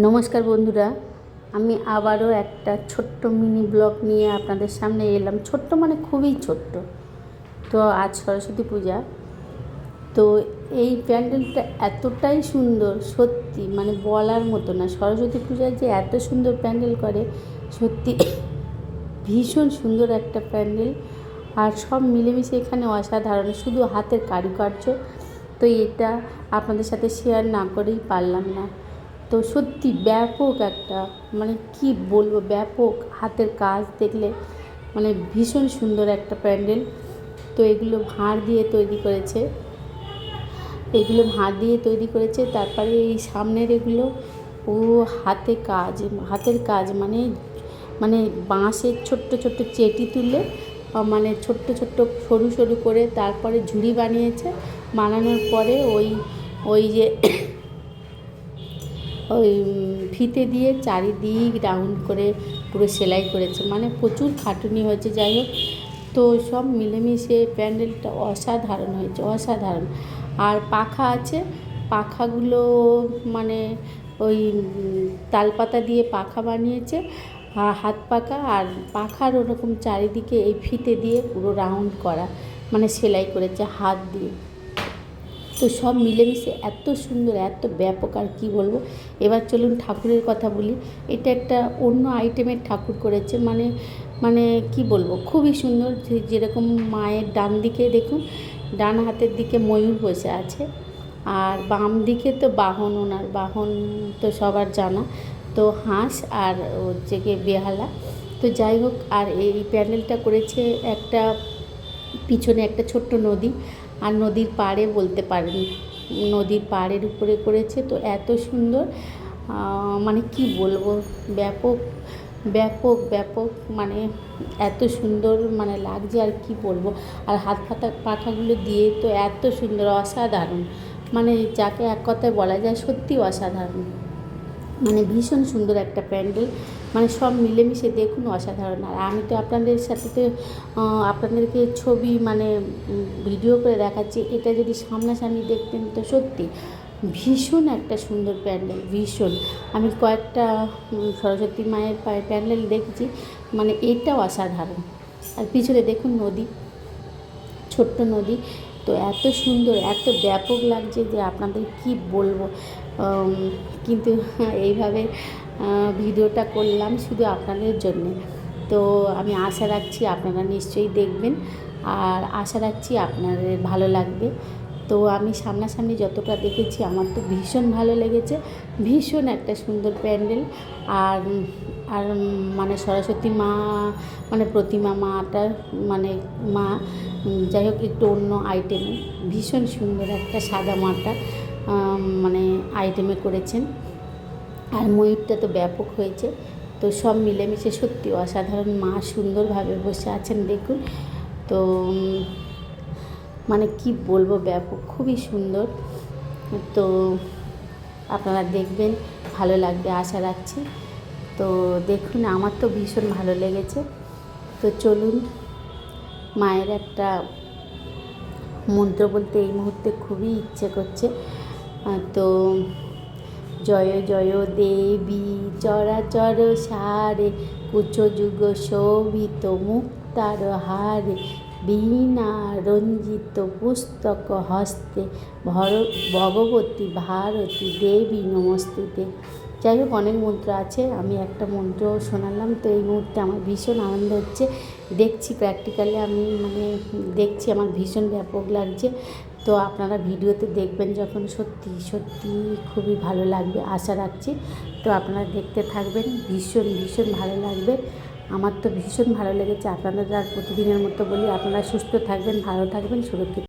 নমস্কার বন্ধুরা, আমি আবারও একটা ছোট্ট মিনি ব্লগ নিয়ে আপনাদের সামনে এলাম। ছোট্ট মানে খুবই ছোট্ট। তো আজ সরস্বতী পূজা। তো এই প্যান্ডেলটা এতটাই সুন্দর, সত্যি মানে বলার মতো না। সরস্বতী পূজায় যে এত সুন্দর প্যান্ডেল করে, সত্যি ভীষণ সুন্দর একটা প্যান্ডেল। আর সব মিলেমিশে এখানে অসাধারণ, শুধু হাতের কারুকার্য। তো এটা আপনাদের সাথে শেয়ার না করেই পারলাম না। তো সত্যি ব্যাপক একটা মানে কি বলব, ব্যাপক হাতের কাজ দেখলে মানে ভীষণ সুন্দর একটা প্যান্ডেল। তো এগুলো ভাঁড় দিয়ে তৈরি করেছে। এগুলো ভাঁড় দিয়ে তৈরি করেছে, তারপরে এই সামনের এগুলো ও হাতে কাজ, হাতের কাজ মানে মানে বাঁশের ছোট্ট ছোট্ট চেটি তুলে মানে ছোট্ট ছোট্ট সরু সরু করে তারপরে ঝুড়ি বানিয়েছে। বানানোর পরে ওই ওই যে ওই ফিতে দিয়ে চারিদিক রাউন্ড করে পুরো সেলাই করেছে। মানে প্রচুর খাটুনি হয়েছে, যাই হোক। তো সব মিলেমিশে প্যান্ডেলটা অসাধারণ হয়েছে, অসাধারণ। আর পাখা আছে, পাখাগুলো মানে ওই তালপাতা দিয়ে পাখা বানিয়েছে হাত পাখা। আর পাখার ওরকম চারিদিকে এই ফিতে দিয়ে পুরো রাউন্ড করা মানে সেলাই করেছে হাত দিয়ে। তো সব মিলেমিশে এত সুন্দর, এত ব্যাপক আর কী বলব? এবার চলুন ঠাকুরের কথা বলি। এটা একটা অন্য আইটেমের ঠাকুর করেছে মানে মানে কি বলব? খুবই সুন্দর। যেরকম মায়ের ডান দিকে দেখুন, ডান হাতের দিকে ময়ূর বসে আছে, আর বাম দিকে তো বাহন ওনার। বাহন তো সবার জানা। তো হাঁস আর হচ্ছে গিয়ে বেহালা। তো যাই হোক, আর এই প্যান্ডেলটা করেছে একটা পিছনে একটা ছোট্ট নদী। আর নদীর পাড়ে বলতে পারেন, নদীর পাড়ের উপরে করেছে। তো এত সুন্দর মানে কি বলব, ব্যাপক ব্যাপক ব্যাপক মানে এত সুন্দর মানে লাগছে আর কি বলব। আর হাত পাতা, পাখাগুলো দিয়ে তো এত সুন্দর, অসাধারণ। মানে যাকে এক কথায় বলা যায় সত্যি অসাধারণ। মানে ভীষণ সুন্দর একটা প্যান্ডেল। মানে সব মিলেমিশে দেখুন অসাধারণ। আর আমি তো আপনাদের সাথে তো আপনাদেরকে ছবি মানে ভিডিও করে দেখাচ্ছি। এটা যদি সামনাসামনি দেখতেন তো সত্যি ভীষণ একটা সুন্দর প্যান্ডেল, ভীষণ। আমি কয়েকটা সরস্বতী মায়ের প্যান্ডেল দেখেছি মানে এটা অসাধারণ। আর পিছনে দেখুন নদী, ছোট্ট নদী। তো এত সুন্দর, এত ব্যাপক লাগছে যে আপনাদের কি বলব কিন্তু এইভাবে ভিডিওটা করলাম শুধু আপনাদের জন্যে। তো আমি আশা রাখছি আপনারা নিশ্চয়ই দেখবেন আর আশা রাখছি আপনাদের ভালো লাগবে। তো আমি সামনাসামনি যতটা দেখেছি আমার তো ভীষণ ভালো লেগেছে, ভীষণ একটা সুন্দর প্যান্ডেল। আর আর মানে সরস্বতী মা মানে প্রতিমা মাটা মানে মা, যাই হোক একটু অন্য আইটেমে ভীষণ সুন্দর একটা সাদা মাটা মানে আইটেমে করেছেন। আর ময়ূরটা তো ব্যাপক হয়েছে। তো সব মিলেমিশে সত্যি অসাধারণ মা সুন্দরভাবে বসে আছেন দেখুন। তো মানে কি বলব ব্যাপক, খুবই সুন্দর। তো আপনারা দেখবেন, ভালো লাগবে আশা রাখছি। তো দেখুন, আমার তো ভীষণ ভালো লেগেছে। তো চলুন, মায়ের একটা মন্ত্র বলতে এই মুহূর্তে খুবই ইচ্ছে করছে। তো জয় জয় দেবী চরাচর সারে কুচযুগ শোভিত মুক্তার হারে। বীণা রঞ্জিত পুস্তক হস্তে ভর, ভগবতী ভারতী দেবী নমস্তুতে। যাই হোক, অনেক মন্ত্র আছে, আমি একটা মন্ত্র শোনালাম, তো এই মুহূর্তে আমার ভীষণ আনন্দ হচ্ছে। দেখছি প্র্যাকটিক্যালি আমি মানে দেখছি আমার ভীষণ ব্যাপক লাগছে। তো আপনারা ভিডিওতে দেখবেন যখন সত্যি সত্যি খুবই ভালো লাগবে, আশা রাখছি। তো আপনারা দেখতে থাকবেন, ভীষণ ভীষণ ভালো লাগবে। আমার তো ভীষণ ভালো লেগেছে। আপনাদের আর প্রতিদিনের মতো বলি আপনারা সুস্থ থাকবেন, ভালো থাকবেন, সুরক্ষিত